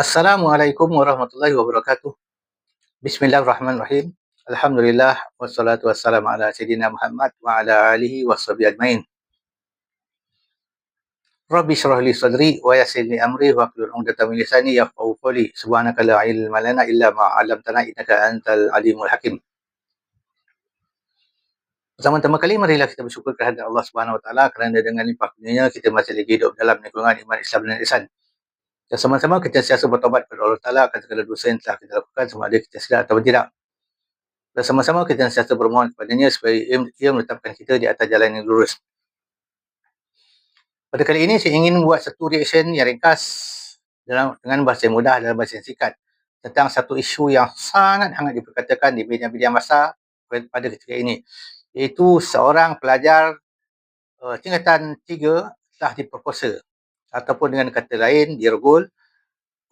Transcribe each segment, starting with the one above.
Assalamualaikum warahmatullahi wabarakatuh. Bismillahirrahmanirrahim. Alhamdulillah wassalatu wassalamu ala sayyidina Muhammad wa ala alihi washabihi ajmain. Rabbi syrah li sadri wa yassir li amri wa hlul 'uqdatam min lisani yafqahu qawli. Subhanaka la ilma lana illa ma 'allamtana innaka antal alimul hakim. Pertama-tama kali marilah kita bersyukur kehadirat Allah Subhanahu wa taala kerana dengan limpah kurnianya kita masih lagi hidup dalam lingkungan iman Islam dan ihsan. Dan sama-sama kita siasa bertobat kepada Allah Ta'ala akan segala dosa yang telah kita lakukan sama ada kita sedar atau tidak. Dan sama-sama kita siasa bermohon kepadanya supaya ia menetapkan kita di atas jalan yang lurus. Pada kali ini saya ingin membuat satu reaction yang ringkas dalam, dengan bahasa yang mudah dalam bahasa yang singkat tentang satu isu yang sangat hangat diperkatakan di media-media masa pada ketika ini iaitu seorang pelajar uh, tingkatan tiga telah diperkosa ataupun dengan kata lain dirogol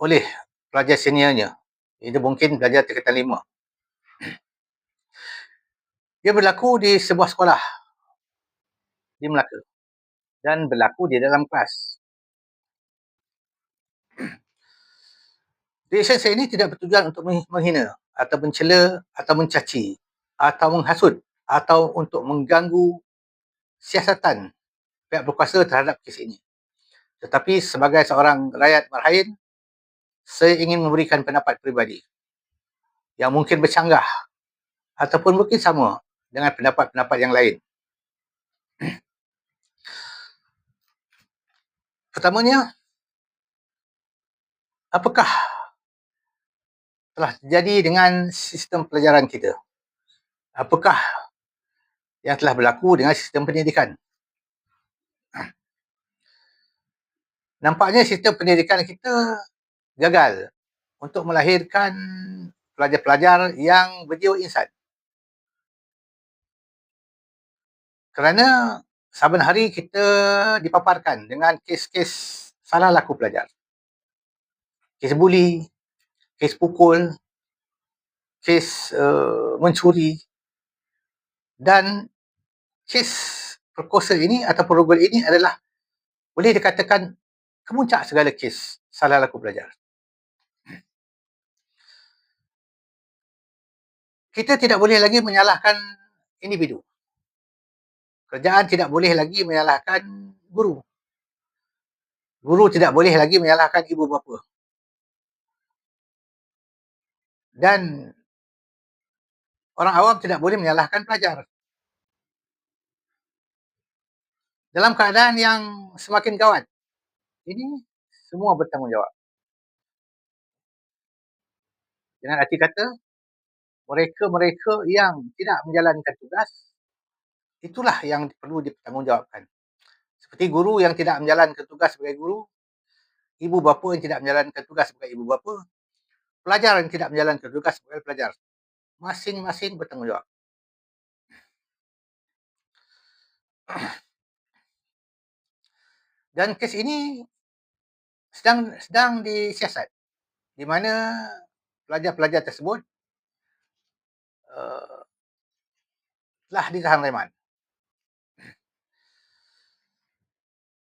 oleh pelajar seniornya. Ini mungkin pelajar tingkatan lima. Dia berlaku di sebuah sekolah di Melaka dan berlaku di dalam kelas. Reaction saya ini tidak bertujuan untuk menghina atau mencela atau mencaci atau menghasut atau untuk mengganggu siasatan pihak berkuasa terhadap kes ini. Tetapi sebagai seorang rakyat marhain, saya ingin memberikan pendapat peribadi yang mungkin bercanggah ataupun mungkin sama dengan pendapat-pendapat yang lain. Pertamanya, apakah telah terjadi dengan sistem pelajaran kita? Apakah yang telah berlaku dengan sistem pendidikan? Nampaknya sistem pendidikan kita gagal untuk melahirkan pelajar-pelajar yang berjiwa insan. Kerana saban hari kita dipaparkan dengan kes-kes salah laku pelajar. Kes buli, kes pukul, kes uh, mencuri dan kes perkosa ini atau perogol ini adalah boleh dikatakan kemuncak segala kes salah laku pelajar. Kita tidak boleh lagi menyalahkan individu. Kerajaan tidak boleh lagi menyalahkan guru. Guru tidak boleh lagi menyalahkan ibu bapa. Dan orang awam tidak boleh menyalahkan pelajar. Dalam keadaan yang semakin gawat, ini semua bertanggungjawab. Dengan arti kata, mereka-mereka yang tidak menjalankan tugas, itulah yang perlu dipertanggungjawabkan. Seperti guru yang tidak menjalankan tugas sebagai guru, ibu bapa yang tidak menjalankan tugas sebagai ibu bapa, pelajar yang tidak menjalankan tugas sebagai pelajar. Masing-masing bertanggungjawab. Dan kes ini sedang sedang disiasat di mana pelajar-pelajar tersebut uh, telah ditahan reman.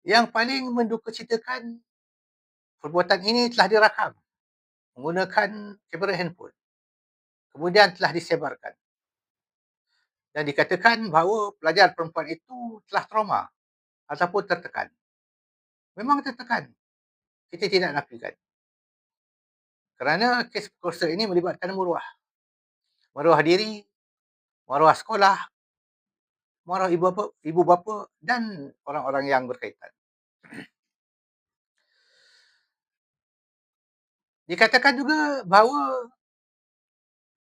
Yang paling mendukacitakan perbuatan ini telah dirakam menggunakan kamera handphone. Kemudian telah disebarkan. Dan dikatakan bahawa pelajar perempuan itu telah trauma ataupun tertekan. Memang tertekan kita tidak nafikan. Kerana kes perkosa ini melibatkan maruah. Maruah diri, maruah sekolah, maruah ibu bapa, ibu bapa dan orang-orang yang berkaitan. Dikatakan juga bahawa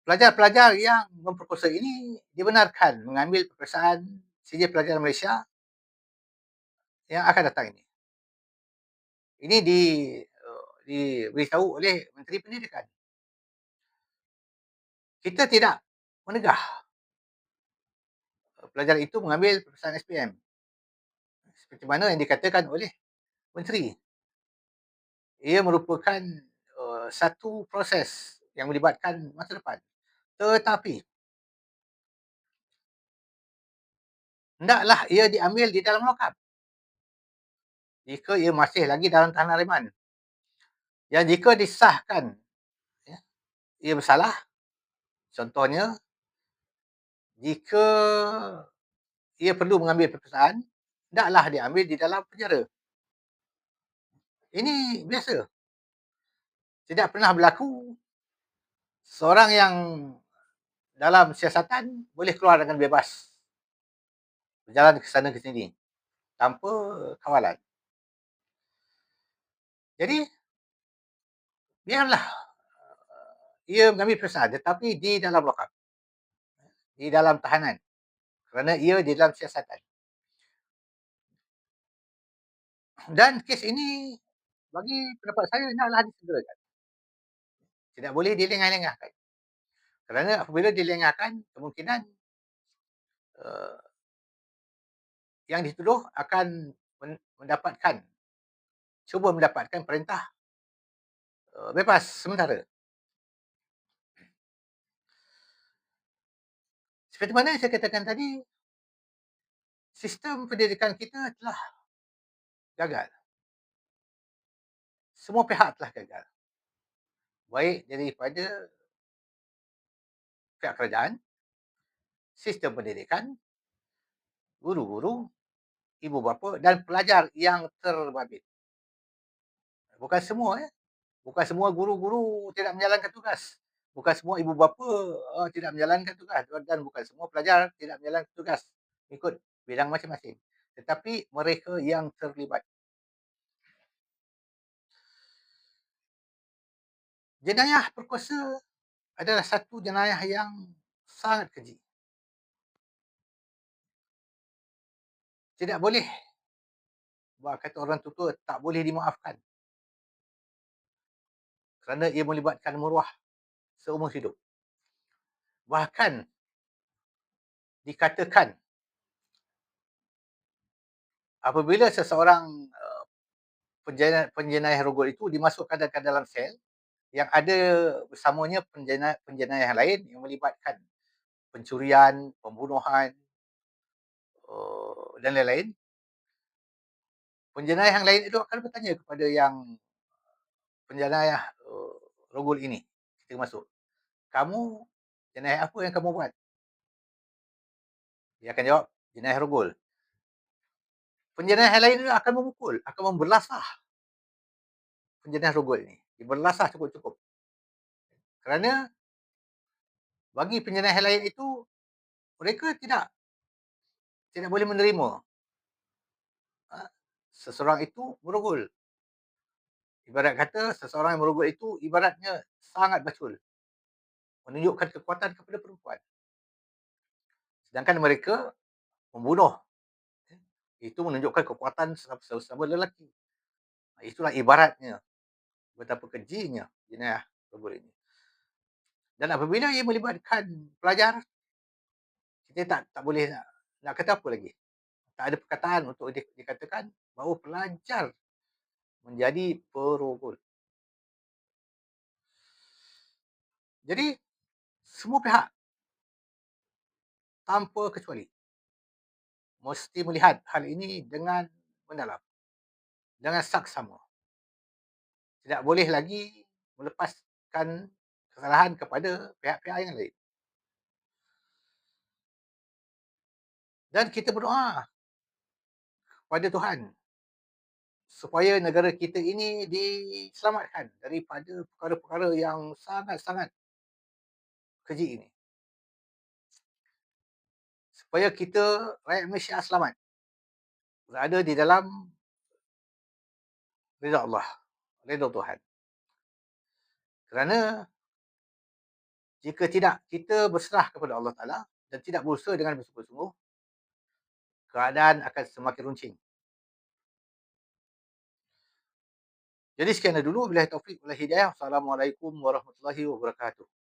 pelajar-pelajar yang memperkosa ini dibenarkan mengambil peperiksaan sijil pelajar Malaysia yang akan datang ini. Ini di uh, diberitahu oleh Menteri Pendidikan. Kita tidak menegah pelajar itu mengambil peperiksaan SPM. Seperti mana yang dikatakan oleh Menteri. Ia merupakan uh, satu proses yang melibatkan masa depan. Tetapi, hendaklah ia diambil di dalam lokap jika ia masih lagi dalam tahanan reman. Yang jika disahkan ya, ia bersalah, contohnya jika ia perlu mengambil peperiksaan, hendaklah diambil di dalam penjara. Ini biasa. Tidak pernah berlaku seorang yang dalam siasatan boleh keluar dengan bebas. Berjalan ke sana ke sini tanpa kawalan. Jadi biarlah ia mengambil peperiksaan tetapi di dalam lokap. Di dalam tahanan. Kerana ia di dalam siasatan. Dan kes ini bagi pendapat saya hendaklah disegerakan. Tidak boleh dilengah-lengahkan. Kerana apabila dilengahkan, kemungkinan uh, yang dituduh akan mendapatkan, cuba mendapatkan perintah uh, bebas sementara. Seperti mana saya katakan tadi, sistem pendidikan kita telah gagal semua pihak telah gagal. Baik daripada pihak kerajaan, sistem pendidikan, guru-guru, ibu bapa dan pelajar yang terbabit. Bukan semua ya. Bukan semua guru-guru tidak menjalankan tugas. Bukan semua ibu bapa uh, tidak menjalankan tugas dan bukan semua pelajar tidak menjalankan tugas ikut bidang masing-masing. Tetapi mereka yang terlibat jenayah perkosa adalah satu jenayah yang sangat keji. Tidak boleh buat kata orang tua tak boleh dimaafkan. Kerana ia melibatkan meruah seumur hidup. Bahkan dikatakan apabila seseorang uh, penjenayah, penjenayah rogol itu dimasukkan ke dalam sel, yang ada bersamanya penjenayah, penjenayah lain yang melibatkan pencurian, pembunuhan uh, dan lain-lain. Penjenayah yang lain itu akan bertanya kepada yang penjenayah rogol ini ketika masuk. Kamu jenayah apa yang kamu buat? Dia akan jawab, jenayah rogol. Penjenayah lain akan memukul, akan memberlasah penjenayah rogol ini diberlasah cukup-cukup. Kerana bagi penjenayah lain itu mereka tidak tidak boleh menerima ha, seseorang itu merogol. Ibarat kata seseorang yang merogol itu ibaratnya sangat bacul. Menunjukkan kekuatan kepada perempuan. Sedangkan mereka membunuh. Itu menunjukkan kekuatan sesama lelaki. Itulah ibaratnya betapa kejinya jenayah kubur ini. Dan apabila ia melibatkan pelajar, kita tak tak boleh nak, nak kata apa lagi. Tak ada perkataan untuk di, dikatakan bahawa pelajar menjadi perogol. Jadi, semua pihak tanpa kecuali mesti melihat hal ini dengan mendalam. Dengan saksama tidak boleh lagi melepaskan kesalahan kepada pihak-pihak yang lain. Dan kita berdoa kepada Tuhan supaya negara kita ini diselamatkan daripada perkara-perkara yang sangat-sangat keji ini. Supaya kita rakyat Malaysia selamat. Berada di dalam rida Allah redha Tuhan. Kerana jika tidak kita berserah kepada Allah Taala dan tidak berusaha dengan bersungguh-sungguh, keadaan akan semakin runcing. Jadi sekian dulu. Bila taufik, bila hidayah. Assalamualaikum warahmatullahi wabarakatuh.